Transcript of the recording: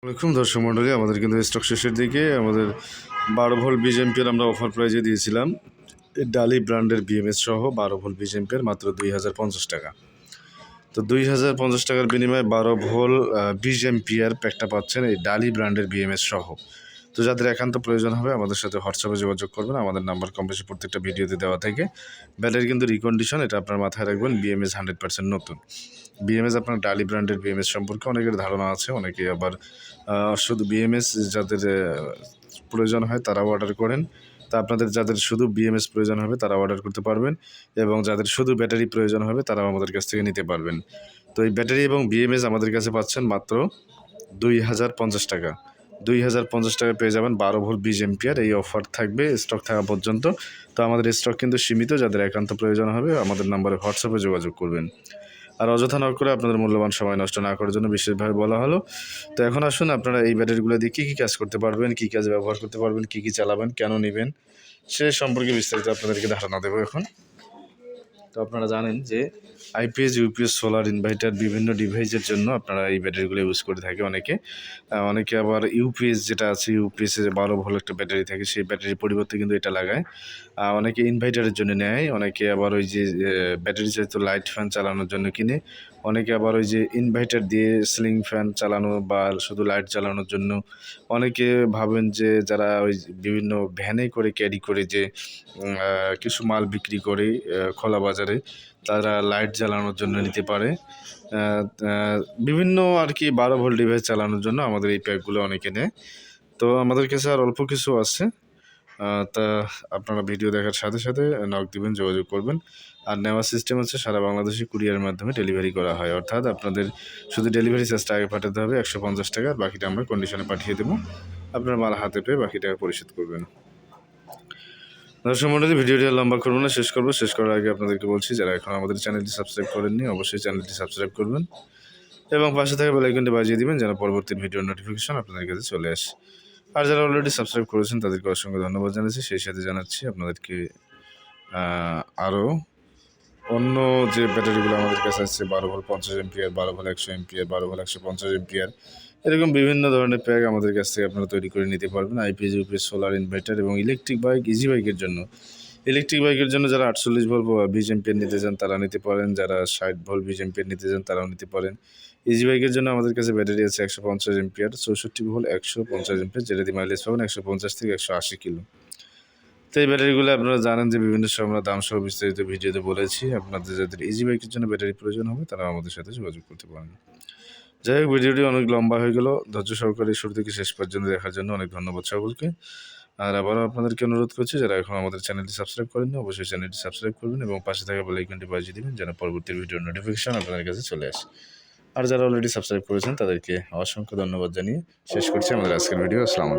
আসসালামাইকুম দর্শক মণ্ডলী, আমাদের কিন্তু স্টক শেষের দিকে, আমাদের বারো ভোল বিজেএমপির আমরা অফার প্রাইজে দিয়েছিলাম। ডালি ব্র্যান্ডের বিএমএস সহ বারো ভোল বিজেএমপির মাত্র দুই হাজার পঞ্চাশ টাকা। তো দুই হাজার পঞ্চাশ টাকার বিনিময়ে বারো ভোল বিজেএমপিয়ার প্যাকটা পাচ্ছেন এই ডালি ব্র্যান্ডের বিএমএস সহ। তো যাদের একান্ত প্রয়োজন হবে, আমাদের সাথে হোয়াটসঅ্যাপে যোগাযোগ করবেন। আমাদের নাম্বার কম বেশি প্রত্যেকটা ভিডিওতে দেওয়া থাকে। ব্যাটারি কিন্তু রিকন্ডিশন এটা আপনার মাথায় রাখবেন বিএমএস হান্ড্রেড পার্সেন্ট নতুন। বিএমএস আপনার ডালি ব্র্যান্ডের বিএমএস সম্পর্কে অনেকের ধারণা আছে অনেকে আবার শুধু বিএমএস যাদের প্রয়োজন হয় তারাও অর্ডার করেন। তা আপনাদের যাদের শুধু বিএমএস প্রয়োজন হবে তারা অর্ডার করতে পারবেন। এবং যাদের শুধু ব্যাটারি প্রয়োজন হবে, তারাও আমাদের কাছ থেকে নিতে পারবেন। তো এই ব্যাটারি এবং বিএমএস আমাদের কাছে পাচ্ছেন মাত্র দুই হাজার পঞ্চাশ টাকা। দুই হাজার পঞ্চাশ টাকা পেয়ে যাবেন বারো ভোল্ট বিশ এমপিয়ার। এই অফার থাকবে স্টক থাকা পর্যন্ত। তো আমাদের স্টক কিন্তু সীমিত, যাদের একান্ত প্রয়োজন হবে আমাদের নাম্বারে হোয়াটসঅ্যাপে যোগাযোগ করবেন। আর অযথা না করে আপনাদের মূল্যবান সময় নষ্ট না করার জন্য বিশেষভাবে বলা হলো। তো এখন আসুন, আপনারা এই ব্যাটারিগুলো দিয়ে কী কী কাজ করতে পারবেন, কী কাজে ব্যবহার করতে পারবেন, কী কী চালাবেন, কেন নেবেন, সে সম্পর্কে বিস্তারিত আপনাদেরকে ধারণা দেবো এখন। তো আপনারা জানেন যে আইপিএস ইউপিএস সোলার ইনভার্টার বিভিন্ন ডিভাইসের জন্য আপনারা এই ব্যাটারিগুলো ইউজ করে থাকে অনেকে। অনেকে আবার ইউপিএস যেটা আছে ইউপিএসে যে বারো ভালো একটা ব্যাটারি থাকে, সেই ব্যাটারির পরিবর্তে কিন্তু এটা লাগায়। অনেকে ইনভার্টারের জন্য নেয়, অনেকে আবার ওই যে ব্যাটারি চালিত লাইট ফ্যান চালানোর জন্য কিনে। অনেকে আবার ওই যে ইনভার্টার দিয়ে সিলিং ফ্যান চালানো বা শুধু লাইট চালানোর জন্য অনেকে ভাবেন যে যারা ওই বিভিন্ন ভ্যানে করে ক্যারি করে যে কিছু মাল বিক্রি করে খোলা বাজারে, তারা লাইট জ্বালানোর জন্য নিতে পারে। বিভিন্ন আর কি বারো ভোল্ট ডিভাইস চালানোর জন্য আমাদের এই প্যাকগুলো অনেকে নেয়। তো আমাদের কাছে আর অল্প কিছু আছে। তা আপনারা ভিডিও দেখার সাথে সাথে নক দিবেন, যোগাযোগ করবেন। আর নেওয়ার সিস্টেম হচ্ছে সারা বাংলাদেশে কুরিয়ারের মাধ্যমে ডেলিভারি করা হয়। অর্থাৎ আপনাদের শুধু ডেলিভারি চার্জটা আগে পাঠাতে হবে, একশো পঞ্চাশ টাকা, আর বাকিটা আমরা কন্ডিশনে পাঠিয়ে দেবো। আপনার মাল হাতে পেয়ে বাকি টাকা পরিশোধ করবেন। দর্শক মন্ডলী, ভিডিওটি লম্বা করব না, শেষ করব। শেষ করার আগে আপনাদেরকে বলছি, যারা এখন আমাদের চ্যানেলটি সাবস্ক্রাইব করেননি, অবশ্যই চ্যানেলটি সাবস্ক্রাইব করবেন। এবং পাশে থাকা বেলাইকনটি বাজিয়ে দিবেন, যেন পরবর্তী ভিডিওর নোটিফিকেশন আপনাদের কাছে চলে আসে। আর যারা অলরেডি সাবস্ক্রাইব করেছেন, তাদেরকে অসংখ্য ধন্যবাদ জানাচ্ছি। সেই সাথে জানাচ্ছি আপনাদেরকে আরও অন্য যে ব্যাটারিগুলো আমাদের কাছে আসছে বারো ভোল পঞ্চাশ এমপিয়ার, বারো ভোল একশো এমপিয়ার, বারো ভোল একশো পঞ্চাশ এমপিয়ার, এরকম বিভিন্ন ধরনের প্যাক আমাদের কাছ থেকে আপনারা তৈরি করে নিতে পারবেন। আইপিএস ইউপিএস সোলার ইনভার্টার এবং ইলেকট্রিক বাইক ইজি বাইকের জন্য। ইলেকট্রিক বাইকের জন্য যারা আটচল্লিশ ভোল্ট বিশ এমপিয়ার নিতে চান, তারা নিতে পারেন। যারা ষাট ভোল্ট বিশ এমপিয়ার নিতে চান, তারাও নিতে পারেন। ইজি বাইকের জন্য আমাদের কাছে ব্যাটারি আছে একশো পঞ্চাশ এমপিয়ার চৌষট্টি ভোল্ট একশো পঞ্চাশ এমপিয়ার যেটা দিয়ে মাইলেজ পাবেন একশো পঞ্চাশ থেকে একশো আশি কিলো। তো এই ব্যাটারিগুলো আপনারা জানেন যে বিভিন্ন সময় আমরা দাম সহ বিস্তারিত ভিডিওতে বলেছি। আপনাদের যাদের ইজি বাইকের জন্য ব্যাটারি প্রয়োজন হবে তারা আমাদের সাথে যোগাযোগ করতে পারেন। যাই হোক, ভিডিওটি অনেক লম্বা হয়ে গেল। ধৈর্য সহকারে শুরু থেকে শেষ পর্যন্ত দেখার জন্য অনেক ধন্যবাদ সকলকে। আর আবারও আপনাদেরকে অনুরোধ করছি, যারা এখন আমাদের চ্যানেলটি সাবস্ক্রাইব করেন অবশ্যই চ্যানেলটি সাবস্ক্রাইব করবেন এবং পাশে থাকা বেলাইকনটি বাজিয়ে দেবেন যেন পরবর্তী ভিডিওর নোটিফিকেশন আপনাদের কাছে চলে আসে। আর যারা অলরেডি সাবস্ক্রাইব করেছেন, তাদেরকে অসংখ্য ধন্যবাদ জানিয়ে শেষ করছি আমাদের আজকের ভিডিও আসসালামু